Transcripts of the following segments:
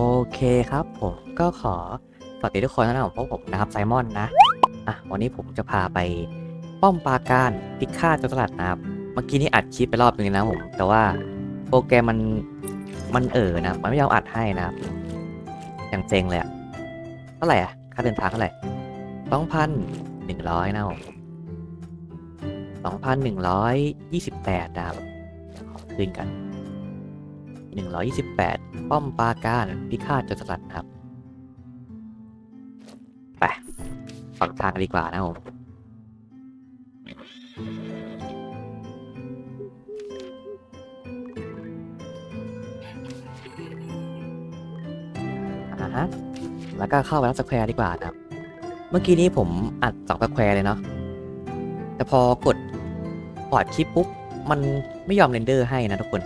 โอเคครับผมก็ขอสวัสดีทุกคนนะผมพวกผมนะครับไซมอนนะ อะวันนี้ผมจะพาไปป้อมปราการพิฆาตโจรสลัดนะครับ เมื่อกี้นี้อัดคลิปไปรอบนึงนะผม แต่ว่าโปรแกรมมันมันเออนะ มันไม่ยอมอัดให้นะครับ อย่างเซ็งเลยอะเท่าไหร่อะค่าเดินทางเท่าไหร่สองพันหนึ่งร้อยนะผมสองพันหนึ่งร้อยยี่สิบแปดนะครับขอคืนกัน 128 ป้อมปราการพิฆาตโจรสลัดครับ ไปฝักทางดีกว่านะผมอ่าฮะแล้วก็เข้าไปรับสแควร์ดีกว่านะครับ เมื่อกี้นี้ผมอัดสองสแควร์เลยเนาะ แต่พอกดพอร์ตคลิปปุ๊บ มันไม่ยอมเรนเดอร์ให้นะทุกคน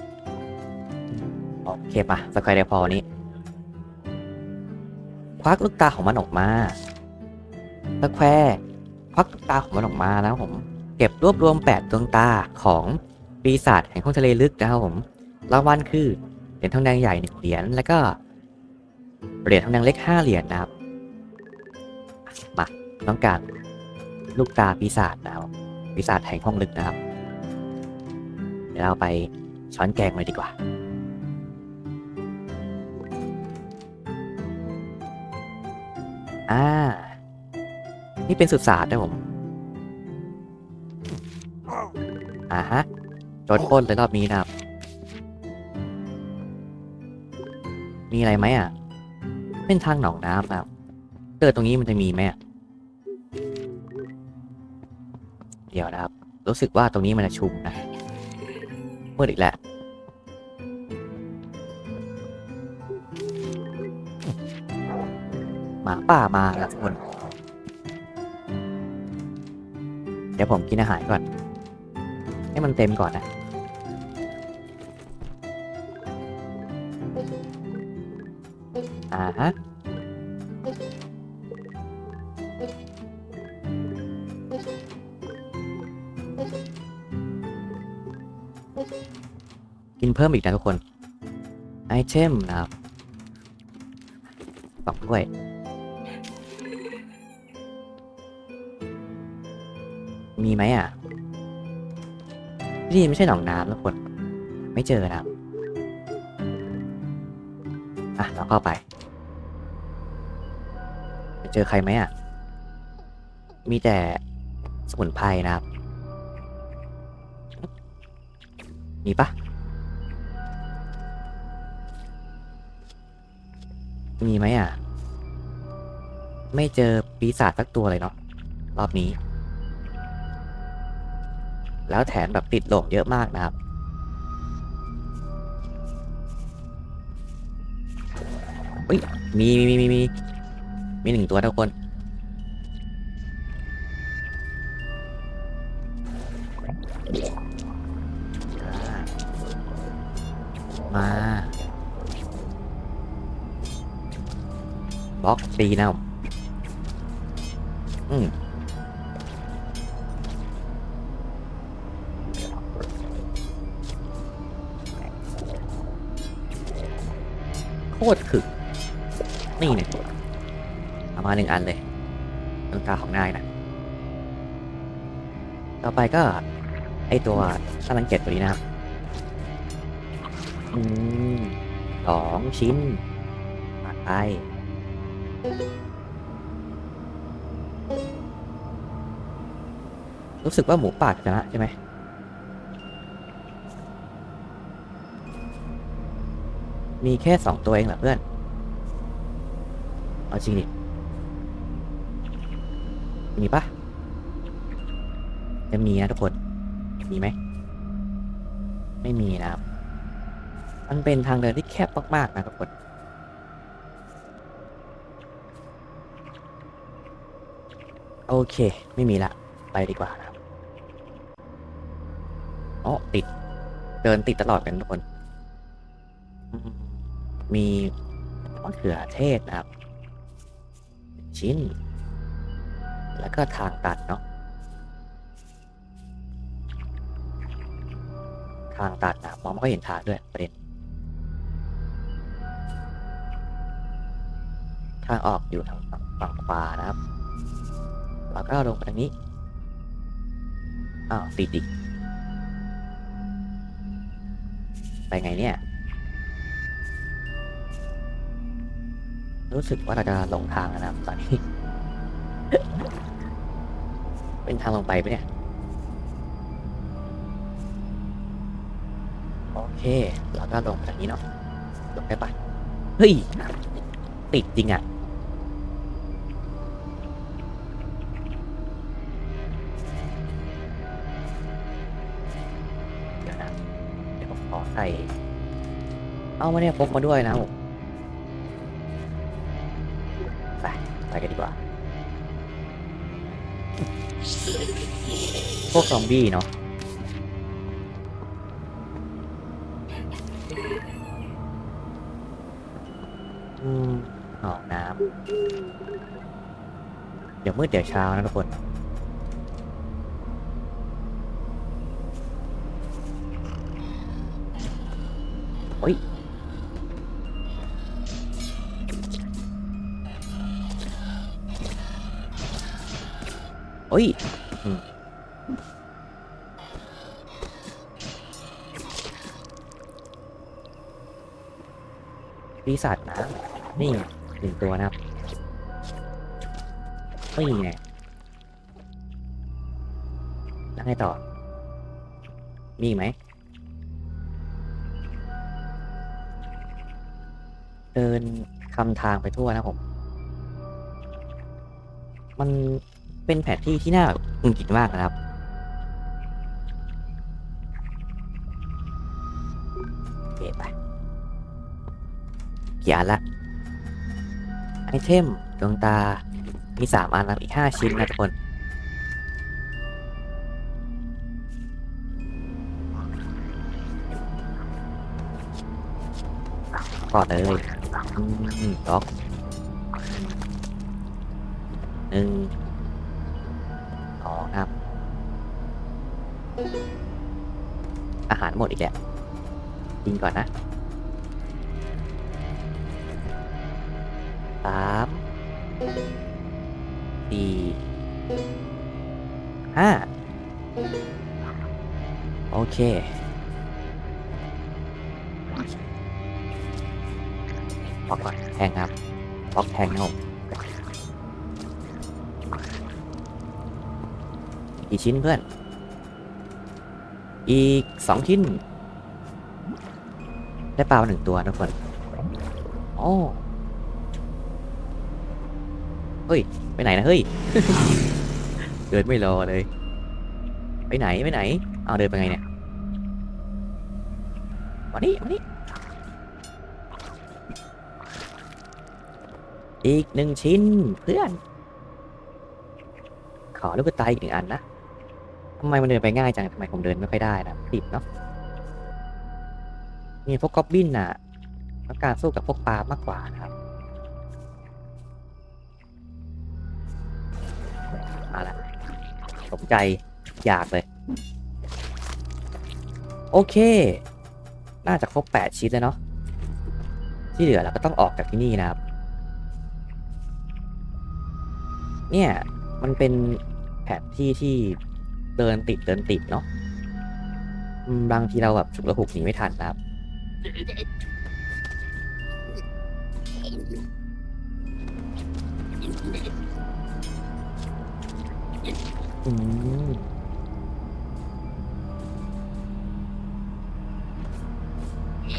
เคปะสแควร์เดียวพอนี้ ควักลูกตาของมันออกมาสแควร์ควักลูกตาของมันออกมานะครับผม เก็บรวบรวมแปดดวงตาของปีศาจแห่งห้องทะเลลึกนะครับผม รางวัลคือเหรียญทองแดงใหญ่หนึ่งเหรียญ แล้วก็เหรียญทองแดงเล็กห้าเหรียญนะครับ มาต้องการลูกตาปีศาจนะครับ ปีศาจแห่งห้องลึกนะครับ เดี๋ยวเราไปช้อนแกงเลยดีกว่า อ่า นี่เป็นสุสานนะผม อ่าฮะโดพ้นเลยรอบนี้นะครับ มีอะไรไหมอะ เป็นทางหนองน้ำนะครับเจอตรงนี้มันจะมีไหมอะเดี๋ยวนะครับ รู้สึกว่าตรงนี้มันจะชุมนะมืดอีกแล้ว ป่ามาแล้วทุกคน เดี๋ยวผมกินอาหารก่อน ให้มันเต็มก่อนนะอ่าฮะกินเพิ่มอีกนะทุกคน ไอเทมนะครับสองถ้วย มีไหมอะที่นี่ไม่ใช่หนองน้ำทุกคนไม่เจอนะครับอะเราเข้าไปเจอใครไหมอะ มีแต่สมุนไพรนะครับ มีปะมีไหมอะ ไม่เจอปีศาจสักตัวเลยเนาะรอบนี้ แล้วแถมแบบติดหลกเยอะมากนะครับ อุ้ยมีมีมีมีมีมีหนึ่งตัวทุกคน มาบล็อกตีนะ ตรถึก นี่เนี่ยเอามาหนึ่งอันเลยดวงตาของนายนะต่อไปก็ ไอตัวสลังเกตตัวนี้นะครับ อืมสองชิ้นมาไปรู้สึกว่าหมูป่าจะชนะใช่ไหม มีแค่สองตัวเองเหรอเพื่อน เอาจริงดิ มีปะจะมีนะทุกคน มีไหม ไม่มีนะครับ มันเป็นทางเดินที่แคบมากๆนะทุกคนโอเค ไม่มีละ ไปดีกว่านะครับอ๋อติด เดินติดตลอดกันทุกคน มีมะเขือเทศนะครับ ชิ้น แล้วก็ทางตัดเนาะทางตัดนะมองไม่ค่อยเห็นทางด้วยประเด็นทางออกอยู่ทางฝั่งขวานะครับเราก็ลงไปทางนี้ อ้าวติดอีกไปไงเนี่ย รู้สึกว่าเราจะหลงทางแล้วนะครับตอนนี้ เป็นทางลงไปปะเนี่ย โอเคเราก็ลงไปทางนี้เนาะลงได้ปะเฮ้ย ติดจริงอะ่ะเดี๋ยวนะเดี๋ยวผมขอใส่ เอามาเนี่ยพกมาด้วยนะผม ไปไปกันดีกว่า พวกซอมบี้เนาะอืมหอน้ำเดี๋ยวมืดเดี๋ยวเช้านะทุกคนโอ้ย โอ้ยปีศาจน้ำนี่หนึ่งตัวนะครับไม่ไงแล้วไงต่อ มีไหมเดินคำทางไปทั่วนะผม มัน เป็นแผนที่ที่น่าหงุดหงิดมากนะครับ โอเคไปกี่อันละ ไอเทมดวงตา มีสามอันนะอีกห้าชิ้นนะทุกคนก่อนเลยล็อกหนึ่ง อาหารหมดอีกแล้วกินก่อนนะสามสี่ห้าโอเคบอกก่อนแทงครับบอกแทงนะผมกี่ชิ้นเพื่อน อีกสองชิ้น ได้ปลามาหนึ่งตัวทุกคนโอ้เฮ้ย ไปไหนนะเฮ้ย เดินไม่รอเลย ไปไหนไปไหนเอาเดินไปไงเนี่ยมานี่มานี่อีกหนึ่งชิ้นเพื่อน ขอลูกตาอีกหนึ่งอันนะ ทำไมมันเดินไปง่ายจังทำไมผมเดินไม่ค่อยได้นะติดเนาะนี่พวกกอบบินน่ะต้องการสู้กับพวกปลามากกว่านะครับ มาละสมใจอยากเลย โอเค น่าจะครบแปดชิ้นแล้วเนาะที่เหลือเราก็ต้องออกจากที่นี่นะครับ เนี่ย มันเป็นแผนที่ที่ เดินติดเดินติดเนาะอืมบางทีเราแบบฉุกละหุกหนีไม่ทันนะครับ อืม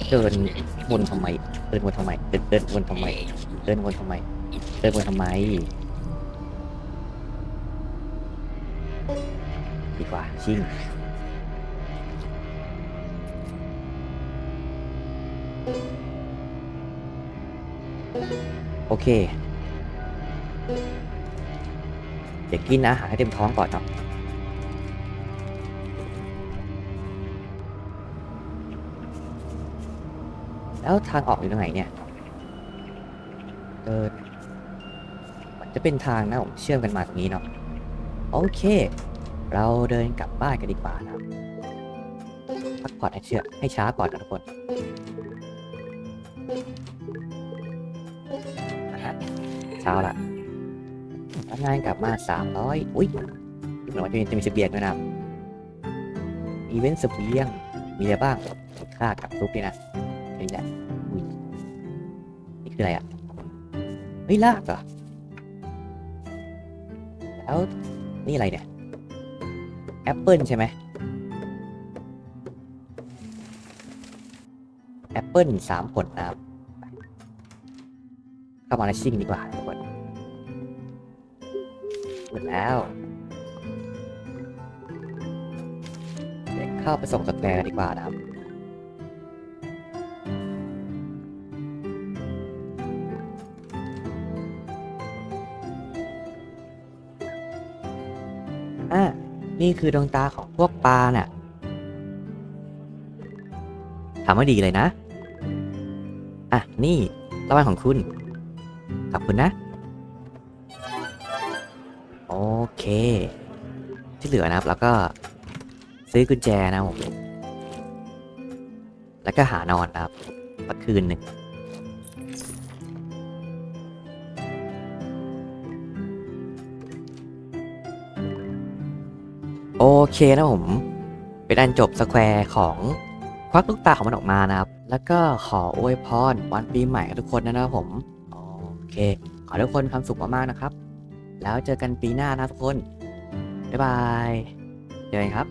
เดินวนทำไม เดินวนทำไม เดินเดินวนทำไม เดินวนทำไม เดินวนทำไม ดีกว่าชิงโอเค เดี๋ยวกินอาหารให้เต็มท้องก่อนเนาะแล้วทางออกอยู่ตรงไหนเนี่ยเดินมันจะเป็นทางนะผมเชื่อมกันมาตรงนี้เนาะ โอเค เราเดินกลับบ้านกันดีกว่านะพักผ่อนให้เชื่อให้ช้าก่อนนะทุกคนอ่าฮะเช้าละพนักงานกลับมาสามร้อยอุ้ยเหมือนว่าจะมีจะมีเสบียงด้วยนะอีเวนต์เสบียงมีอะไรบ้างค่ากับซุปนี่นะนี่แหละอุ้ยนี่คืออะไรอะเฮ้ยลากเหรอแล้วนี่อะไรเนี่ย แอปเปิลใช่ไหมแอปเปิลสามผลนะครับ เข้ามาในชิ่งดีกว่าทุกคนหมดแล้วเดี๋ยวเข้าไปส่งสแควร์กันดีกว่านะครับ นี่คือดวงตาของพวกปลาน่ะทำให้ดีเลยนะ อะ นี่รางวัลของคุณ ขอบคุณนะ โอเค ที่เหลือนะครับ แล้วก็ซื้อกุญแจนะผม แล้วก็หานอนนะครับสักคืนหนึ่ง โอเคนะผม เป็นอันจบสแควร์ของควักลูกตาของมันออกมานะครับ แล้วก็ขออวยพรวันปีใหม่กับทุกคนนะครับผม โอเค ขอทุกคนความสุขมากๆนะครับ แล้วเจอกันปีหน้านะทุกคน บ๊ายบาย เจอกันครับ